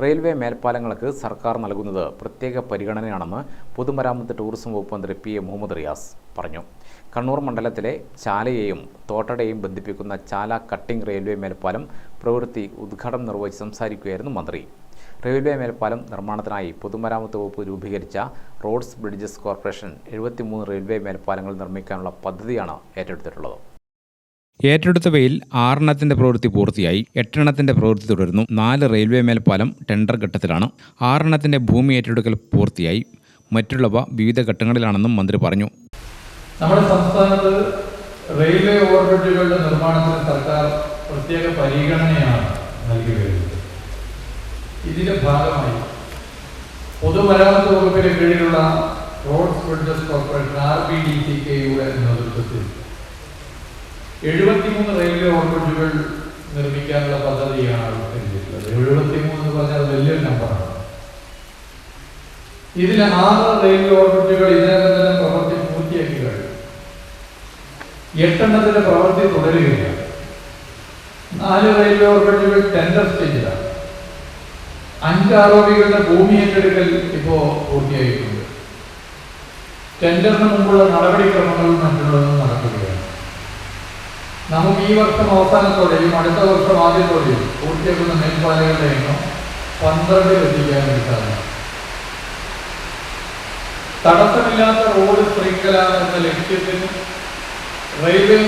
Railway മേൽപ്പാലങ്ങൾക്ക് സർക്കാർ നൽകുന്നത് പ്രത്യേക പരിഗണനയാണെന്ന് പൊതുമരാമത്ത് ടൂറിസം വകുപ്പ് മന്ത്രി പി എ മുഹമ്മദ് റിയാസ് പറഞ്ഞു. കണ്ണൂർ മണ്ഡലത്തിലെ ചാലയെയും തോട്ടടയെയും ബന്ധിപ്പിക്കുന്ന ചാല കട്ടിംഗ് റെയിൽവേ മേൽപ്പാലം പ്രവൃത്തി ഉദ്ഘാടനം നിർവഹിച്ച് സംസാരിക്കുകയായിരുന്നു മന്ത്രി. റെയിൽവേ മേൽപ്പാലം നിർമ്മാണത്തിനായി പൊതുമരാമത്ത് വകുപ്പ് രൂപീകരിച്ച റോഡ്സ് ബ്രിഡ്ജസ് കോർപ്പറേഷൻ എഴുപത്തിമൂന്ന് റെയിൽവേ മേൽപ്പാലങ്ങൾ നിർമ്മിക്കാനുള്ള പദ്ധതിയാണ് ഏറ്റെടുത്തിട്ടുള്ളത്. ഏറ്റെടുത്തവയിൽ ആറെണ്ണത്തിന്റെ പ്രവൃത്തി പൂർത്തിയായി എട്ടെണ്ണത്തിന്റെ പ്രവൃത്തി തുടരുന്നു. നാല് റെയിൽവേ മേൽപ്പാലം ടെൻഡർ ഘട്ടത്തിലാണ്. ആറെണ്ണത്തിന്റെ ഭൂമി ഏറ്റെടുക്കൽ പൂർത്തിയായി. മറ്റുള്ളവ വിവിധ ഘട്ടങ്ങളിലാണെന്നും മന്ത്രി പറഞ്ഞു. നമ്മുടെ സംസ്ഥാനത്ത് റെയിൽവേ ഓവർബ്രിഡ്ജുകളുടെ നിർമ്മാണത്തിന് സർക്കാർ പ്രത്യേക പരിഗണനയാണ് നൽകി വരുന്നത് ഇതിന്റെ ഭാഗമായി പൊതുമരാമത്ത് വകുപ്പിന് കീഴിലുള്ള road bridges corporation R B D C കെയുടെ നേതൃത്വത്തിൽ എഴുപത്തിമൂന്ന് റെയിൽവേ ഓവർബ്രിഡ്ജുകൾ നിർമ്മിക്കാനുള്ള പദ്ധതിയാണ് ആവിഷ്കരിച്ചിട്ടുള്ളത് എഴുപത്തിമൂന്ന് എന്ന് പറഞ്ഞാൽ വലിയൊരു നമ്പറാണ് ഇതിൽ ആറ് റെയിൽവേ ഓവർബ്രിഡ്ജുകൾ ഇതിനകം തന്നെ പ്രവൃത്തി പൂർത്തിയാക്കി കഴിഞ്ഞു എട്ടെണ്ണത്തിന്റെ പ്രവൃത്തി തുടരുകയാണ്. നാല് റെയിൽവേ ഓവർബ്രിഡ്ജുകൾ ടെൻഡർ സ്റ്റേജിലാണ്. അഞ്ച് ആരോപികളുടെ ഭൂമി ഏറ്റെടുക്കൽ ഇപ്പോ പൂർത്തിയായിട്ടുണ്ട്. ടെൻഡറിന് മുമ്പുള്ള നടപടിക്രമങ്ങളും മറ്റുള്ളതും നടക്കുകയാണ് നമുക്ക് ഈ വർഷം അവസാനത്തോടെയും അടുത്ത വർഷം ആദ്യത്തോടെയും പൂർത്തിയാക്കുന്ന മേൽപ്പാലകളുടെ എണ്ണം പന്ത്രണ്ട് എത്തിക്കാൻ വേണ്ടി സാധിക്കും തടസ്സമില്ലാത്ത റോഡ് ശൃംഖല എന്ന ലക്ഷ്യത്തിന് റെയിൽവേ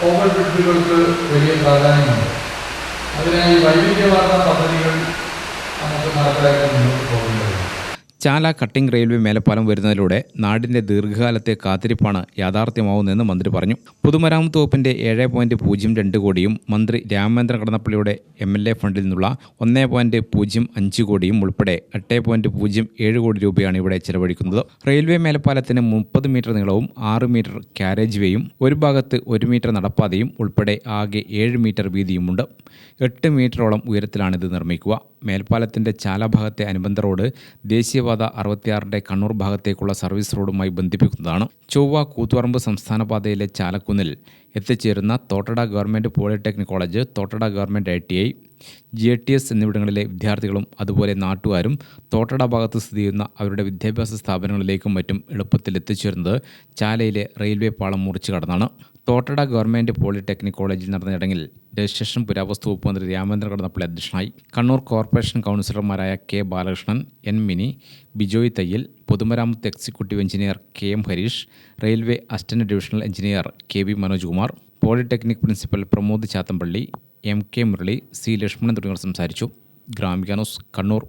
ഓവർ ബ്രിഡ്ജുകൾക്ക് വലിയ പ്രാധാന്യമുണ്ട്. അതിനായി വൈവിധ്യമാർന്ന പദ്ധതികൾ ചാല കട്ടിംഗ് റെയിൽവേ മേലപ്പാലം വരുന്നതിലൂടെ നാടിന്റെ ദീർഘകാലത്തെ കാത്തിരിപ്പാണ് യാഥാർത്ഥ്യമാവുന്നതെന്ന് മന്ത്രി പറഞ്ഞു. പൊതുമരാമത്ത് വകുപ്പിന്റെ ഏഴ് പോയിന്റ് പൂജ്യം രണ്ട് കോടിയും മന്ത്രി രാമേന്ദ്രൻ കടന്നപ്പള്ളിയുടെ എം എൽ എ ഫണ്ടിൽ നിന്നുള്ള ഒന്നേ പോയിന്റ് പൂജ്യം അഞ്ച് കോടിയും ഉൾപ്പെടെ എട്ട് പോയിന്റ് പൂജ്യം ഏഴ് കോടി രൂപയാണ് ഇവിടെ ചെലവഴിക്കുന്നത്. റെയിൽവേ മേലപ്പാലത്തിന് മുപ്പത് മീറ്റർ നീളവും ആറ് മീറ്റർ കാരേജ് വേയും ഒരു ഭാഗത്ത് ഒരു മീറ്റർ നടപ്പാതയും ഉൾപ്പെടെ ആകെ ഏഴ് മീറ്റർ വീതിയുമുണ്ട്. എട്ട് മീറ്ററോളം ഉയരത്തിലാണിത് നിർമ്മിക്കുക. മേൽപ്പാലത്തിന്റെ ചാലഭാഗത്തെ അനുബന്ധ റോഡ് ദേശീയപാത അറുപത്തിയാറിന്റെ കണ്ണൂർ ഭാഗത്തേക്കുള്ള സർവീസ് റോഡുമായി ബന്ധിപ്പിക്കുന്നതാണ്. ചൊവ്വ കൂത്തുപറമ്പ് സംസ്ഥാന പാതയിലെ ചാലക്കുന്നിൽ എത്തിച്ചേരുന്ന Thottada government polytechnic college Thottada government I T I G T S എന്നിവിടങ്ങളിലെ വിദ്യാർത്ഥികളും അതുപോലെ നാട്ടുകാരും തോട്ടട ഭാഗത്ത് സ്ഥിതി ചെയ്യുന്ന അവരുടെ വിദ്യാഭ്യാസ സ്ഥാപനങ്ങളിലേക്കും മറ്റും എളുപ്പത്തിൽ എത്തിച്ചേരുന്നത് ചാലയിലെ റെയിൽവേ പാളം മുറിച്ച് കടന്നാണ്. തോട്ടട ഗവൺമെന്റ് പോളിടെക്നിക് കോളേജിൽ നടന്ന ചടങ്ങിൽ രജിസ്ട്രേഷൻ പുരാവസ്തു വകുപ്പ് മന്ത്രി രാമേന്ദ്ര കടന്നപ്പള്ളി അധ്യക്ഷനായി കണ്ണൂർ കോർപ്പറേഷൻ കൗൺസിലർമാരായ കെ ബാലകൃഷ്ണൻ എൻ മിനി ബിജോയ് തയ്യൽ പൊതുമരാമത്ത് executive engineer K M Harish railway assistant divisional engineer K V Manoj Kumar polytechnic principal Pramod Chathampally M K Murali C Lakshmanan തുടങ്ങിയവർ സംസാരിച്ചു. ഗ്രാമിക ന്യൂസ് കണ്ണൂർ.